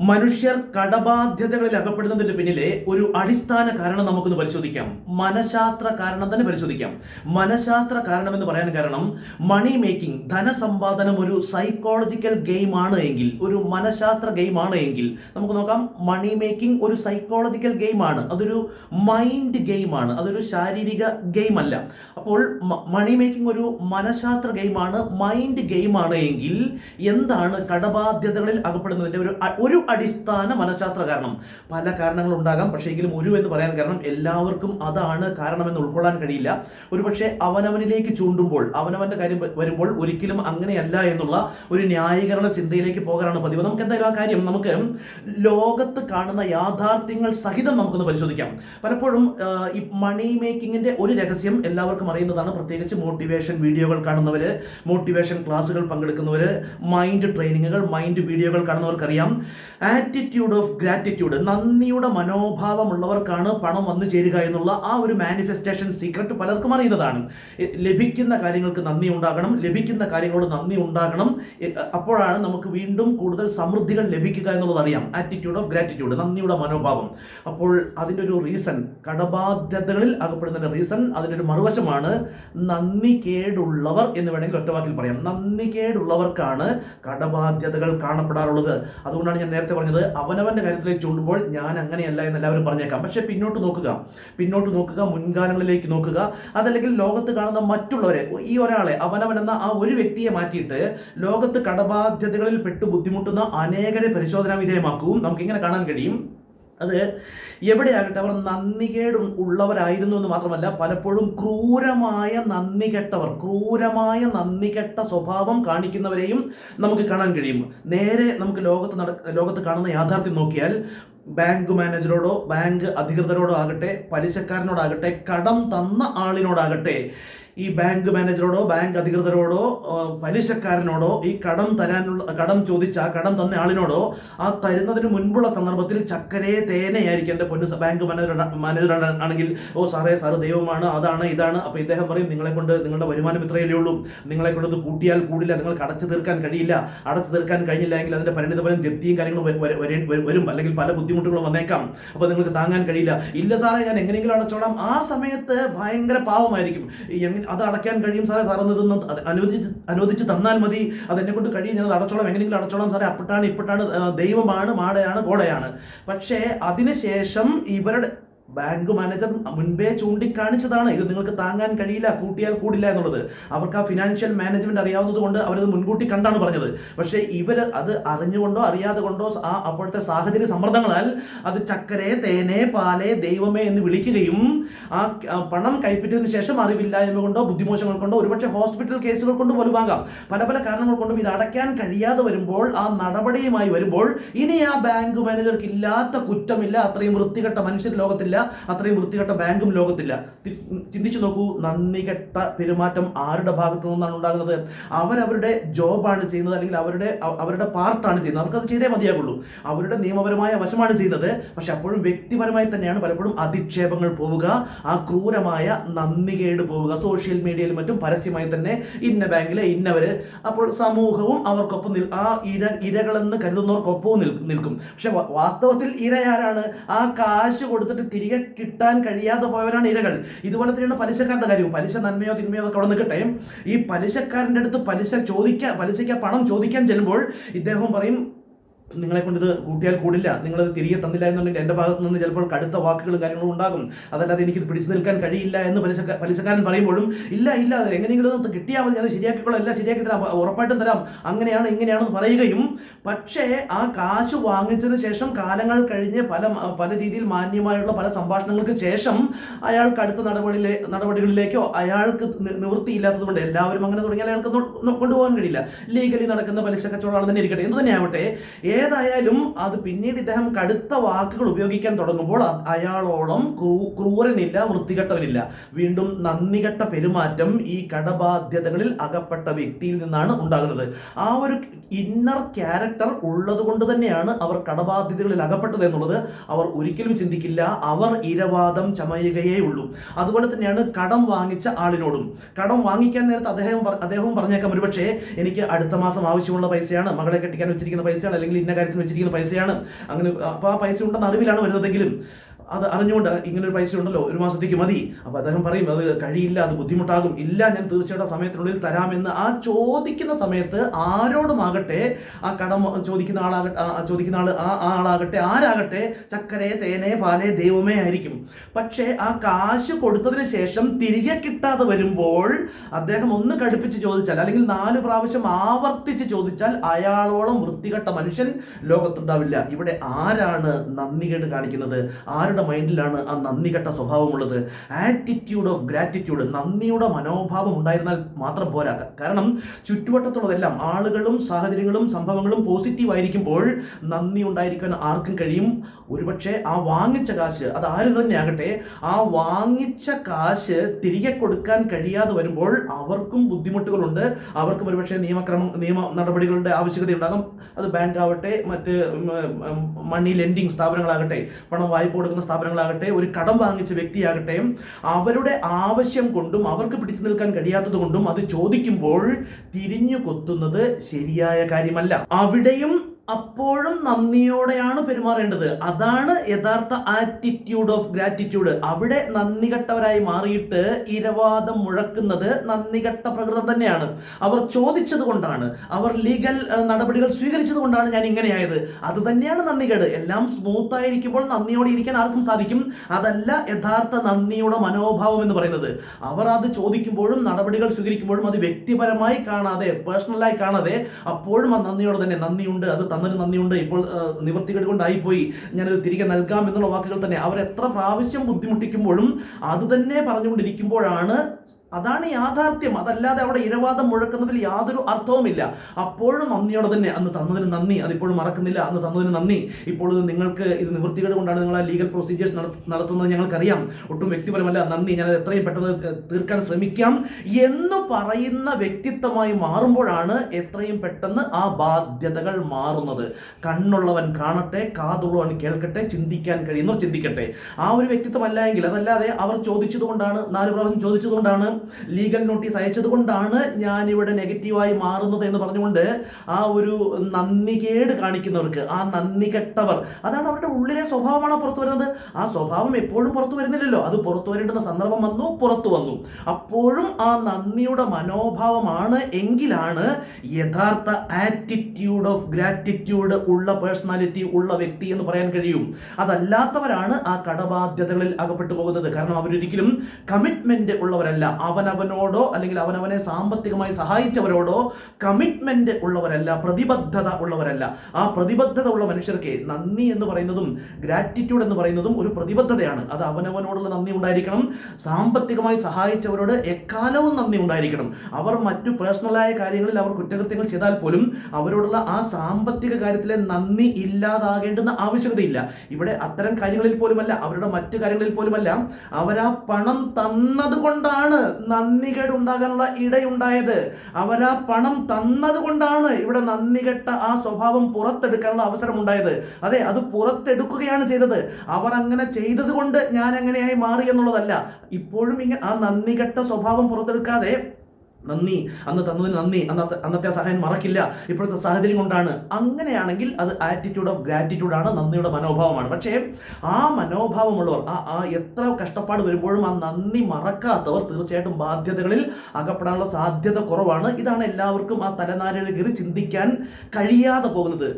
മനുഷ്യർ കടബാധ്യതകളിൽ അകപ്പെടുന്നതിന് പിന്നിലെ ഒരു അടിസ്ഥാന കാരണം നമുക്കൊന്ന് പരിശോധിക്കാം. മനഃശാസ്ത്ര കാരണം തന്നെ പരിശോധിക്കാം. മനഃശാസ്ത്ര കാരണം എന്ന് പറയാൻ കാരണം മണി മേക്കിംഗ് ധനസമ്പാദനം ഒരു സൈക്കോളജിക്കൽ ഗെയിം ആണ് എങ്കിൽ ഒരു മനഃശാസ്ത്ര ഗെയിം ആണ് എങ്കിൽ നമുക്ക് നോക്കാം. മണി മേക്കിംഗ് ഒരു സൈക്കോളജിക്കൽ ഗെയിം ആണ്. അതൊരു മൈൻഡ് ഗെയിം ആണ്. അതൊരു ശാരീരിക ഗെയിം അല്ല. അപ്പോൾ മണി മേക്കിംഗ് ഒരു മനഃശാസ്ത്ര ഗെയിം ആണ്. മൈൻഡ് ഗെയിം ആണ് എങ്കിൽ എന്താണ് കടബാധ്യതകളിൽ അകപ്പെടുന്നതിന്റെ ഒരു ഒരു അടിസ്ഥാന മനഃശാസ്ത്ര കാരണം. പല കാരണങ്ങൾ ഉണ്ടാകാം പക്ഷേ എങ്കിലും ഒരു എന്ന് പറയാൻ കാരണം എല്ലാവർക്കും അതാണ് കാരണമെന്ന് ഉൾക്കൊള്ളാൻ കഴിയില്ല. ഒരുപക്ഷെ അവനവനിലേക്ക് ചൂണ്ടുമ്പോൾ അവനവന്റെ കാര്യം വരുമ്പോൾ ഒരിക്കലും അങ്ങനെയല്ല എന്നുള്ള ഒരു ന്യായീകരണ ചിന്തയിലേക്ക് പോകാനാണ് പതിവ്. നമുക്ക് എന്തായാലും ആ കാര്യം നമുക്ക് ലോകത്ത് കാണുന്ന യാഥാർത്ഥ്യങ്ങൾ സഹിതം നമുക്കൊന്ന് പരിശോധിക്കാം. പലപ്പോഴും ഈ മണി മേക്കിങ്ങിന്റെ ഒരു രഹസ്യം എല്ലാവർക്കും അറിയുന്നതാണ്. പ്രത്യേകിച്ച് മോട്ടിവേഷൻ വീഡിയോകൾ കാണുന്നവര് മോട്ടിവേഷൻ ക്ലാസ്സുകൾ പങ്കെടുക്കുന്നവര് മൈൻഡ് ട്രെയിനിങ്ങുകൾ മൈൻഡ് വീഡിയോകൾ കാണുന്നവർക്കറിയാം. ആറ്റിറ്റ്യൂഡ് ഓഫ് ഗ്രാറ്റിറ്റ്യൂഡ് നന്ദിയുടെ മനോഭാവമുള്ളവർക്കാണ് പണം വന്നു ചേരുക എന്നുള്ള ആ ഒരു മാനിഫെസ്റ്റേഷൻ സീക്രട്ട് പലർക്കും അറിയുന്നതാണ്. ലഭിക്കുന്ന കാര്യങ്ങൾക്ക് നന്ദി ഉണ്ടാകണം ലഭിക്കുന്ന കാര്യങ്ങളോട് നന്ദി ഉണ്ടാകണം. അപ്പോഴാണ് നമുക്ക് വീണ്ടും കൂടുതൽ സമൃദ്ധികൾ ലഭിക്കുക എന്നുള്ളത് അറിയാം. ആറ്റിറ്റ്യൂഡ് ഓഫ് ഗ്രാറ്റിറ്റ്യൂഡ് നന്ദിയുടെ മനോഭാവം. അപ്പോൾ അതിന്റെ ഒരു റീസൺ കടബാധ്യതകളിൽ അകപ്പെടുന്നതിന്റെ റീസൺ അതിന്റെ ഒരു മറുവശമാണ് നന്ദി കേടുള്ളവർ എന്ന് വേണമെങ്കിൽ ഒറ്റവാക്കിൽ പറയാം. നന്ദി കേടുള്ളവർക്കാണ് കടബാധ്യതകൾ കാണപ്പെടാറുള്ളത്. അതുകൊണ്ടാണ് ഞാൻ നേരത്തെ പറഞ്ഞത് അവനവന്റെ കാര്യത്തിലേക്ക് ചൂണ്ടുമ്പോൾ ഞാൻ അങ്ങനെയല്ല എന്ന് എല്ലാവരും പറഞ്ഞേക്കാം. പക്ഷെ പിന്നോട്ട് നോക്കുക. പിന്നോട്ട് നോക്കുക മുൻകാലങ്ങളിലേക്ക് നോക്കുക. അതല്ലെങ്കിൽ ലോകത്ത് കാണുന്ന മറ്റുള്ളവരെ ഈ ഒരാളെ അവനവൻ എന്ന ആ ഒരു വ്യക്തിയെ മാറ്റിയിട്ട് ലോകത്ത് കടബാധ്യതകളിൽ പെട്ട് ബുദ്ധിമുട്ടുന്ന അനേകരെ പരിശോധനാ വിധേയമാക്കും. നമുക്ക് ഇങ്ങനെ കാണാൻ കഴിയും. അത് എവിടെയാകട്ടെ അവർ നന്ദികേട് ഉള്ളവരായിരുന്നു എന്ന് മാത്രമല്ല പലപ്പോഴും ക്രൂരമായ നന്ദി കെട്ടവർ ക്രൂരമായ നന്ദി കെട്ട സ്വഭാവം കാണിക്കുന്നവരെയും നമുക്ക് കാണാൻ കഴിയും. നേരെ നമുക്ക് ലോകത്ത് നട ലോകത്ത് കാണുന്ന യാഥാർത്ഥ്യം നോക്കിയാൽ ബാങ്ക് മാനേജറോടോ ബാങ്ക് അധികൃതരോടോ ആകട്ടെ പലിശക്കാരനോടാകട്ടെ കടം തന്ന ആളിനോടാകട്ടെ ഈ ബാങ്ക് മാനേജറോടോ ബാങ്ക് അധികൃതരോടോ പലിശക്കാരനോടോ ഈ കടം തരാനുള്ള കടം ചോദിച്ച കടം തന്ന ആളിനോടോ ആ തരുന്നതിന് മുൻപുള്ള സന്ദർഭത്തിൽ ചക്കരേ തേനയായിരിക്കും എന്റെ പൊന്നു ബാങ്ക് മാനേജർ മാനേജർ ആണെങ്കിൽ ഓ സാറേ സാറ് ദൈവമാണ് അതാണ് ഇതാണ് അപ്പോൾ ഇദ്ദേഹം പറയും നിങ്ങളെ കൊണ്ട് നിങ്ങളുടെ വരുമാനം ഇത്രയല്ലേ ഉള്ളൂ നിങ്ങളെ കൊണ്ട് ഇത് കൂട്ടിയാൽ കൂടില്ല നിങ്ങൾക്ക് അടച്ചു തീർക്കാൻ കഴിയില്ല അടച്ചു തീർക്കാൻ കഴിഞ്ഞില്ല എങ്കിൽ അതിന്റെ പരിണിതഫലം ജപ്തിയും കാര്യങ്ങളും വരേ- അല്ലെങ്കിൽ പല ബുദ്ധിമുട്ടുകളും വന്നേക്കാം. അപ്പോൾ നിങ്ങൾക്ക് താങ്ങാൻ കഴിയില്ല. ഇല്ല സാറേ ഞാൻ എങ്ങനെയെങ്കിലും അടച്ചോളാം. ആ സമയത്ത് ഭയങ്കര പാവമായിരിക്കും. അത് അടയ്ക്കാൻ കഴിയും സാറേ സാർ ഇതൊന്ന് അനുവദിച്ച് അനുവദിച്ച് തന്നാൽ മതി. അത് എന്നെ കൊണ്ട് കഴിയും. ഞാൻ അടച്ചോളാം. എങ്ങനെയെങ്കിലും അടച്ചോളാം സാറേ. അപ്പട്ടാണ് ഇപ്പട്ടാണ് ദൈവമാണ് മാടയാണ് കോടയാണ് പക്ഷേ അതിനുശേഷം ഇവരുടെ ബാങ്ക് മാനേജർ മുൻപേ ചൂണ്ടിക്കാണിച്ചതാണ്. ഇത് നിങ്ങൾക്ക് താങ്ങാൻ കഴിയില്ല കൂട്ടിയാൽ കൂടില്ല എന്നുള്ളത്. അവർക്ക് ആ ഫിനാൻഷ്യൽ മാനേജ്മെന്റ് അറിയാവുന്നത് കൊണ്ട് അവരത് മുൻകൂട്ടി കണ്ടാണ് പറഞ്ഞത്. പക്ഷേ ഇവർ അത് അറിഞ്ഞുകൊണ്ടോ അറിയാതെ കൊണ്ടോ ആ അപ്പോഴത്തെ സാഹചര്യ സമ്മർദ്ദങ്ങളാൽ അത് ചക്കരെ തേനെ പാലേ ദൈവമേ എന്ന് വിളിക്കുകയും ആ പണം കൈപ്പറ്റിയതിനു ശേഷം അറിവില്ലായ്മ കൊണ്ടോ ബുദ്ധിമോശങ്ങൾ കൊണ്ടോ ഒരുപക്ഷെ ഹോസ്പിറ്റൽ കേസുകൾ കൊണ്ട് വലുവാകാം. പല പല കാരണങ്ങൾ കൊണ്ടും ഇത് അടയ്ക്കാൻ കഴിയാതെ വരുമ്പോൾ ആ നടപടിയുമായി വരുമ്പോൾ ഇനി ആ ബാങ്ക് മാനേജർക്ക് ഇല്ലാത്ത കുറ്റമില്ല അത്രയും വൃത്തികെട്ട മനുഷ്യർ ലോകത്തില്ല അത്രയും വൃത്തികെട്ട ബാങ്കും ലോകത്തില്ല. ചിന്തിച്ചു നോക്കൂ. നന്ദി കെട്ട പെരുമാറ്റം ആരുടെ ഭാഗത്തു നിന്നാണ് ഉണ്ടാകുന്നത്? അവരവരുടെ ജോബാണ് ചെയ്യുന്നത് അല്ലെങ്കിൽ അവരുടെ അവ- അവരുടെ പാർട്ടാണ് ചെയ്യുന്നത്. അവർക്കത് ചെയ്തേ മതിയാകുള്ളൂ. അവരുടെ നിയമപരമായ വശമാണ് ചെയ്യുന്നത്. പക്ഷെ അപ്പോഴും വ്യക്തിപരമായി തന്നെയാണ് പലപ്പോഴും അധിക്ഷേപങ്ങൾ പോവുക ആ ക്രൂരമായ നന്ദി കേട് പോവുക സോഷ്യൽ മീഡിയയിലും മറ്റും പരസ്യമായി തന്നെ ഇന്ന ബാങ്കിലെ ഇന്നവര്. അപ്പോൾ സമൂഹവും അവർക്കൊപ്പം നിൽ ആ ഇര ഇരകളെന്ന് കരുതുന്നവർക്കൊപ്പവും നിൽ നിൽക്കും. പക്ഷെ വാസ്തവത്തിൽ വാസ്തവത്തിൽ ഇരയാരാണ്? ആ കാശ് കൊടുത്തിട്ട് കിട്ടാൻ കഴിയാതെ പോയവരാണ് ഇരകൾ. ഇതുപോലെ തന്നെയാണ് പലിശക്കാരുടെ കാര്യവും. പലിശ നന്മയോ തിന്മയോ ഒക്കെ അവിടെ നിൽക്കട്ടെ. ഈ പലിശക്കാരന്റെ അടുത്ത് പലിശ ചോദിക്കാൻ പലിശയ്ക്ക് പണം ചോദിക്കാൻ ചെല്ലുമ്പോൾ ഇദ്ദേഹം പറയും നിങ്ങളെ കൊണ്ട് ഇത് കൂട്ടിയാൽ കൂടില്ല. നിങ്ങളത് തിരികെ തന്നില്ല എന്നുണ്ടെങ്കിൽ എന്റെ ഭാഗത്ത് നിന്ന് ചിലപ്പോൾ കടുത്ത വാക്കുകളും കാര്യങ്ങളും ഉണ്ടാകും. അതല്ലാതെ എനിക്കിത് പിടിച്ചു നിൽക്കാൻ കഴിയില്ല എന്ന് പലിശ പലിശക്കാരൻ പറയുമ്പോഴും ഇല്ല ഇല്ല അത് എങ്ങനെയെങ്കിലും കിട്ടിയാൽ മതി. ഞാൻ ശരിയാക്കിക്കോളാം. എല്ലാം ശരിയാക്കി തരാം. ഉറപ്പായിട്ടും തരാം. അങ്ങനെയാണ് ഇങ്ങനെയാണെന്ന് പറയുകയും പക്ഷേ ആ കാശ് വാങ്ങിച്ചതിന് ശേഷം കാലങ്ങൾ കഴിഞ്ഞ് പല പല രീതിയിൽ മാന്യമായുള്ള പല സംഭാഷണങ്ങൾക്ക് ശേഷം അയാൾക്ക് അടുത്ത നടപടിയിലെ നടപടികളിലേക്കോ അയാൾക്ക് നിവൃത്തിയില്ലാത്തതുകൊണ്ട് നിവൃത്തിയില്ലാത്തത് കൊണ്ട് എല്ലാവരും അങ്ങനെ തുടങ്ങിയാൽ അയാൾക്ക് കൊണ്ടുപോകാൻ കഴിയില്ല. ലീഗലി നടക്കുന്ന പലിശ കച്ചവടം തന്നെ ഇരിക്കട്ടെ. എന്ത് തന്നെയാവട്ടെ ഏതായാലും അത് പിന്നീട് ഇദ്ദേഹം കടുത്ത വാക്കുകൾ ഉപയോഗിക്കാൻ തുടങ്ങുമ്പോൾ അയാളോളം ക്രൂരനില്ല വൃത്തികെട്ടവനില്ല. വീണ്ടും നന്ദികെട്ട പെരുമാറ്റം ഈ കടബാധ്യതകളിൽ അകപ്പെട്ട വ്യക്തിയിൽ നിന്നാണ് ഉണ്ടാകുന്നത്. ആ ഒരു ഇന്നർ ക്യാരക്ടർ ഉള്ളത് കൊണ്ട് തന്നെയാണ് അവർ കടബാധ്യതകളിൽ അകപ്പെട്ടത് എന്നുള്ളത് അവർ ഒരിക്കലും ചിന്തിക്കില്ല. അവർ ഇരവാദം ചമയുകയേ ഉള്ളൂ. അതുപോലെ തന്നെയാണ് കടം വാങ്ങിച്ച ആളിനോടും. കടം വാങ്ങിക്കാൻ നേരത്ത് അദ്ദേഹം അദ്ദേഹം അദ്ദേഹവും പറഞ്ഞേക്കാം ഒരുപക്ഷേ എനിക്ക് അടുത്ത മാസം ആവശ്യമുള്ള പൈസയാണ് മകളെ കെട്ടിക്കാൻ വെച്ചിരിക്കുന്ന പൈസയാണ് അല്ലെങ്കിൽ ഇന്ന കാര്യത്തിൽ വെച്ചിരിക്കുന്ന പൈസയാണ്. അങ്ങനെ അപ്പോൾ ആ പൈസ ഉണ്ടെന്ന് അറിവിലാണ് വരുന്നതെങ്കിലും അത് അറിഞ്ഞുകൊണ്ട് ഇങ്ങനൊരു പൈസ ഉണ്ടല്ലോ ഒരു മാസത്തേക്ക് മതി. അപ്പോൾ അദ്ദേഹം പറയും അത് കഴിയില്ല അത് ബുദ്ധിമുട്ടാകും. ഇല്ല ഞാൻ തീർച്ചയായിട്ടും സമയത്തിനുള്ളിൽ തരാമെന്ന് ആ ചോദിക്കുന്ന സമയത്ത് ആരോടുമാകട്ടെ ആ കടം ചോദിക്കുന്ന ആളാകട്ടെ ചോദിക്കുന്ന ആൾ ആ ആ ആളാകട്ടെ ആരാകട്ടെ ചക്കരെ തേനെ പാലേ ദൈവമേ ആയിരിക്കും. പക്ഷേ ആ കാശ് കൊടുത്തതിന് ശേഷം തിരികെ കിട്ടാതെ വരുമ്പോൾ അദ്ദേഹം ഒന്ന് കടുപ്പിച്ച് ചോദിച്ചാൽ അല്ലെങ്കിൽ നാല് പ്രാവശ്യം ആവർത്തിച്ച് ചോദിച്ചാൽ അയാളോളം വൃത്തികെട്ട മനുഷ്യൻ ലോകത്തുണ്ടാവില്ല. ഇവിടെ ആരാണ് നന്ദികേട് കാണിക്കുന്നത്? ആരുടെ മൈൻഡിലാണ് ആ നന്ദി കെട്ട സ്വഭാവമുള്ളത്. ആറ്റിറ്റ്യൂഡ് ഓഫ് ഗ്രാറ്റിറ്റ്യൂഡ് നന്ദിയുടെ മനോഭാവം ഉണ്ടായിരുന്നാൽ മാത്രം പോരാ. കാരണം ചുറ്റുവട്ടത്തുള്ളതെല്ലാം ആളുകളും സാഹചര്യങ്ങളും സംഭവങ്ങളും പോസിറ്റീവ് ആയിരിക്കുമ്പോൾ നന്ദി ഉണ്ടായിരിക്കാൻ ആർക്കും കഴിയും. ഒരുപക്ഷെ ആ വാങ്ങിച്ച കാശ് അത് ആര് തന്നെയാകട്ടെ ആ വാങ്ങിച്ച കാശ് തിരികെ കൊടുക്കാൻ കഴിയാതെ വരുമ്പോൾ അവർക്കും ബുദ്ധിമുട്ടുകളുണ്ട്. അവർക്കും ഒരുപക്ഷെ നിയമക്രമം നിയമ നടപടികളുടെ ആവശ്യകത ഉണ്ടാകും. അത് ബാങ്ക് ആവട്ടെ മറ്റ് മണി ലെൻഡിങ് സ്ഥാപനങ്ങളാകട്ടെ പണം വായ്പ കൊടുക്കുന്ന സ്ഥാപനങ്ങളാകട്ടെ ഒരു കടം വാങ്ങിച്ച വ്യക്തിയാകട്ടെ അവരുടെ ആവശ്യം കൊണ്ടും അവർക്ക് പിടിച്ചു നിൽക്കാൻ കഴിയാത്തത് കൊണ്ടും അത് ചോദിക്കുമ്പോൾ തിരിഞ്ഞു കൊത്തുന്നത് ശരിയായ കാര്യമല്ല. അവിടെയും അപ്പോഴും നന്ദിയോടെയാണ് പെരുമാറേണ്ടത്. അതാണ് യഥാർത്ഥ ആറ്റിറ്റ്യൂഡ് ഓഫ് ഗ്രാറ്റിറ്റ്യൂഡ് അവിടെ നന്ദികെട്ടവരായി മാറിയിട്ട് ഇരവാദം മുഴക്കുന്നത് നന്ദികെട്ട പ്രകൃതം തന്നെയാണ്. അവർ ചോദിച്ചത് കൊണ്ടാണ്. അവർ ലീഗൽ നടപടികൾ സ്വീകരിച്ചത് കൊണ്ടാണ് ഞാൻ ഇങ്ങനെയായത്. അത് തന്നെയാണ് നന്ദികേട്. എല്ലാം സ്മൂത്ത് ആയിരിക്കുമ്പോൾ നന്ദിയോടെ ഇരിക്കാൻ ആർക്കും സാധിക്കും. അതല്ല യഥാർത്ഥ നന്ദിയുടെ മനോഭാവം എന്ന് പറയുന്നത്. അവർ അത് ചോദിക്കുമ്പോഴും നടപടികൾ സ്വീകരിക്കുമ്പോഴും അത് വ്യക്തിപരമായി കാണാതെ പേഴ്സണലായി കാണാതെ അപ്പോഴും ആ നന്ദിയോടെ തന്നെ നന്ദിയുണ്ട് അത് തന്നതിന് നന്ദിയുണ്ട്. ഇപ്പോൾ ആ, നിവൃത്തികേട് കൊണ്ടായിപ്പോയി ഞാനത് തിരികെ നൽകാം എന്നുള്ള വാക്കുകൾ തന്നെ. അവർ എത്ര പ്രാവശ്യം ബുദ്ധിമുട്ടിക്കുമ്പോഴും അത് തന്നെ പറഞ്ഞുകൊണ്ടിരിക്കുമ്പോഴാണ് അതാണ് യാഥാർത്ഥ്യം. അതല്ലാതെ അവിടെ ഇരവാദം മുഴക്കുന്നതിൽ യാതൊരു അർത്ഥവുമില്ല. അപ്പോഴും നന്ദിയോടെ തന്നെ അന്ന് തന്നതിന് നന്ദി. അതിപ്പോഴും മറക്കുന്നില്ല. അന്ന് തന്നതിന് നന്ദി. ഇപ്പോൾ ഇത് നിങ്ങൾക്ക് ഇത് നിവൃത്തികേട് കൊണ്ടാണ് നിങ്ങൾ ആ ലീഗൽ പ്രൊസീജിയേഴ്സ് നടത്തുന്നത് ഞങ്ങൾക്കറിയാം. ഒട്ടും വ്യക്തിപരമല്ല. നന്ദി. ഞാൻ എത്രയും പെട്ടെന്ന് തീർക്കാൻ ശ്രമിക്കാം. എന്ന് പറയുന്ന വ്യക്തിത്വമായി മാറുമ്പോഴാണ് എത്രയും പെട്ടെന്ന് ആ ബാധ്യതകൾ മാറുന്നത്. കണ്ണുള്ളവൻ കാണട്ടെ കാതുള്ളവൻ കേൾക്കട്ടെ ചിന്തിക്കാൻ കഴിയുന്നവർ ചിന്തിക്കട്ടെ. ആ ഒരു വ്യക്തിത്വമല്ല എങ്കിൽ അതല്ലാതെ അവർ ചോദിച്ചതുകൊണ്ടാണ് നാല് പ്രാവശ്യം ചോദിച്ചതുകൊണ്ടാണ് ലീഗൽ നോട്ടീസ് അയച്ചത് കൊണ്ടാണ് ഞാൻ ഇവിടെ നെഗറ്റീവായി മാറുന്നത് എന്ന് പറഞ്ഞുകൊണ്ട് ആ ഒരു നന്ദികേട് കാണിക്കുന്നവർക്ക് ആ നന്ദി കെട്ടവർ അതാണ് അവരുടെ ഉള്ളിലെ സ്വഭാവമാണ് പുറത്തു വരുന്നത്. ആ സ്വഭാവം എപ്പോഴും പുറത്തു വരുന്നില്ലല്ലോ. അത് പുറത്തു വരേണ്ടുന്ന സന്ദർഭം വന്നു പുറത്തു വന്നു. അപ്പോഴും ആ നന്ദിയുടെ മനോഭാവമാണ് എങ്കിലാണ് യഥാർത്ഥ ആറ്റിറ്റ്യൂഡ് ഓഫ് ഗ്രാറ്റിറ്റ്യൂഡ് ഉള്ള പേഴ്സണാലിറ്റി ഉള്ള വ്യക്തി എന്ന് പറയാൻ കഴിയും. അതല്ലാത്തവരാണ് ആ കടബാധ്യതകളിൽ അകപ്പെട്ടു പോകുന്നത്. കാരണം അവരൊരിക്കലും കമ്മിറ്റ്മെന്റ് ഉള്ളവരല്ല. അവനവനോടോ അല്ലെങ്കിൽ അവനവനെ സാമ്പത്തികമായി സഹായിച്ചവരോടോ കമ്മിറ്റ്മെന്റ് ഉള്ളവരല്ല പ്രതിബദ്ധത ഉള്ളവരല്ല. ആ പ്രതിബദ്ധത ഉള്ള മനുഷ്യർക്ക് നന്ദി എന്ന് പറയുന്നതും ഗ്രാറ്റിറ്റ്യൂഡ് എന്ന് പറയുന്നതും ഒരു പ്രതിബദ്ധതയാണ്. അത് അവനവനോടുള്ള നന്ദി ഉണ്ടായിരിക്കണം. സാമ്പത്തികമായി സഹായിച്ചവരോട് എക്കാലവും നന്ദി ഉണ്ടായിരിക്കണം. അവർ മറ്റു പേഴ്സണലായ കാര്യങ്ങളിൽ അവർ കുറ്റകൃത്യങ്ങൾ ചെയ്താൽ പോലും അവരോടുള്ള ആ സാമ്പത്തിക കാര്യത്തിലെ നന്ദി ഇല്ലാതാകേണ്ടുന്ന ആവശ്യകതയില്ല. ഇവിടെ അത്തരം കാര്യങ്ങളിൽ പോലുമല്ല അവരുടെ മറ്റു കാര്യങ്ങളിൽ പോലുമല്ല. അവരാ പണം തന്നത് കൊണ്ടാണ് നന്ദികേട് ഉണ്ടാകാനുള്ള ഇടയുണ്ടായത് അവരാ പണം തന്നത് കൊണ്ടാണ് ഇവിടെ നന്ദികെട്ട ആ സ്വഭാവം പുറത്തെടുക്കാനുള്ള അവസരം ഉണ്ടായത് അതെ അത് പുറത്തെടുക്കുകയാണ് ചെയ്തത്. അവർ അങ്ങനെ ചെയ്തത് കൊണ്ട് ഞാൻ എങ്ങനെയായി മാറി എന്നുള്ളതല്ല. ഇപ്പോഴും ഇങ്ങനെ ആ നന്ദികെട്ട സ്വഭാവം പുറത്തെടുക്കാതെ നന്ദി. അന്ന് തന്നതിന് നന്ദി. അന്ന് അന്നത്തെ സഹായം മറക്കില്ല. ഇപ്പോഴത്തെ സാഹചര്യം കൊണ്ടാണ്. അങ്ങനെയാണെങ്കിൽ അത് ആറ്റിറ്റ്യൂഡ് ഓഫ് ഗ്രാറ്റിറ്റ്യൂഡ് ആണ്. നന്ദിയുടെ മനോഭാവമാണ്. പക്ഷേ ആ മനോഭാവമുള്ളവർ ആ ആ എത്ര കഷ്ടപ്പാട് വരുമ്പോഴും ആ നന്ദി മറക്കാത്തവർ തീർച്ചയായിട്ടും ബാധ്യതകളിൽ അകപ്പെടാനുള്ള സാധ്യത കുറവാണ്. ഇതാണ് എല്ലാവർക്കും ആ തലനാരിഴ കയറി ചിന്തിക്കാൻ കഴിയാതെ പോകുന്നത്.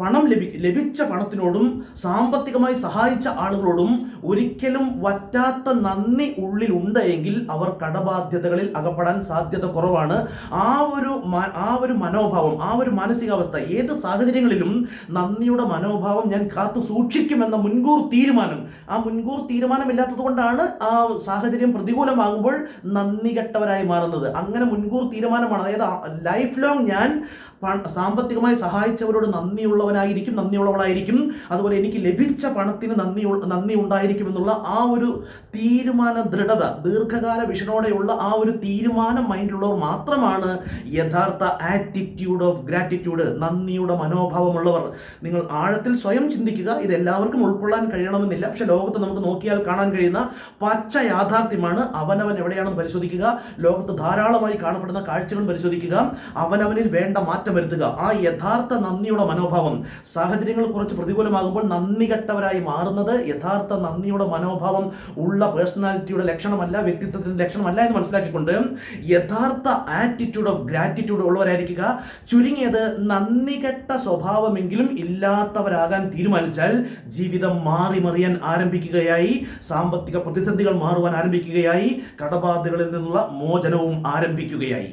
പണം ലഭി ലഭിച്ച പണത്തിനോടും സാമ്പത്തികമായി സഹായിച്ച ആളുകളോടും ഒരിക്കലും വറ്റാത്ത നന്ദി ഉള്ളിലുണ്ട് എങ്കിൽ അവർ കടബാധ്യതകളിൽ അകപ്പെടാൻ സാധ്യത കുറവാണ്. ആ ഒരു ആ ഒരു മനോഭാവം ആ ഒരു മാനസികാവസ്ഥ ഏത് സാഹചര്യങ്ങളിലും നന്ദിയുടെ മനോഭാവം ഞാൻ കാത്തു സൂക്ഷിക്കുമെന്ന മുൻകൂർ തീരുമാനം. ആ മുൻകൂർ തീരുമാനമില്ലാത്തത് കൊണ്ടാണ് ആ സാഹചര്യം പ്രതികൂലമാകുമ്പോൾ നന്ദി കെട്ടവരായി മാറുന്നത്. അങ്ങനെ മുൻകൂർ തീരുമാനമാണ്. അതായത് ലൈഫ് ലോങ് ഞാൻ സാമ്പത്തികമായി സഹായിച്ചവരോട് നന്ദിയുള്ളവനായിരിക്കും നന്ദിയുള്ളവളായിരിക്കും. അതുപോലെ എനിക്ക് ലഭിച്ച പണത്തിന് നന്ദി നന്ദി ഉണ്ടായിരിക്കും എന്നുള്ള ആ ഒരു തീരുമാന ദൃഢത ദീർഘകാല വിഷനോടെയുള്ള ആ ഒരു തീരുമാനം മൈൻഡിലുള്ളവർ മാത്രമാണ് യഥാർത്ഥ ആറ്റിറ്റ്യൂഡ് ഓഫ് ഗ്രാറ്റിറ്റ്യൂഡ് നന്ദിയുടെ മനോഭാവമുള്ളവർ. നിങ്ങൾ ആഴത്തിൽ സ്വയം ചിന്തിക്കുക ഇത് എല്ലാവർക്കും ഉൾക്കൊള്ളാൻ കഴിയണമെന്നില്ല. പക്ഷെ ലോകത്ത് നമുക്ക് നോക്കിയാൽ കാണാൻ കഴിയുന്ന പച്ച യാഥാർത്ഥ്യമാണ് അവനവൻ എവിടെയാണെന്ന് പരിശോധിക്കുക ലോകത്ത് ധാരാളമായി കാണപ്പെടുന്ന കാഴ്ചകൾ പരിശോധിക്കുക അവനവനിൽ വേണ്ട മാറ്റം വരുത്തുക. ആ യഥാർത്ഥ നന്ദിയുടെ മനോഭാവം. സാഹചര്യങ്ങൾ കുറച്ച് പ്രതികൂലമാകുമ്പോൾ നന്ദി കെട്ടവരായി മാറുന്നത് യഥാർത്ഥ നന്ദിയുടെ മനോഭാവം ഉള്ള പേഴ്സണാലിറ്റിയുടെ ലക്ഷണമല്ല വ്യക്തിത്വത്തിന്റെ ലക്ഷണമല്ല എന്ന് മനസ്സിലാക്കിക്കൊണ്ട് യഥാർത്ഥ ആറ്റിറ്റ്യൂഡ് ഓഫ് ഗ്രാറ്റിറ്റ്യൂഡ് ഉള്ളവരായിരിക്കുക. ചുരുങ്ങിയത് നന്ദി കെട്ട സ്വഭാവമെങ്കിലും ഇല്ലാത്തവരാകാൻ തീരുമാനിച്ചാൽ ജീവിതം മാറി മറിയാൻ ആരംഭിക്കുകയായി സാമ്പത്തിക പ്രതിസന്ധികൾ മാറുവാൻ ആരംഭിക്കുകയായി കടബാധകളിൽ നിന്നുള്ള മോചനവും ആരംഭിക്കുകയായി.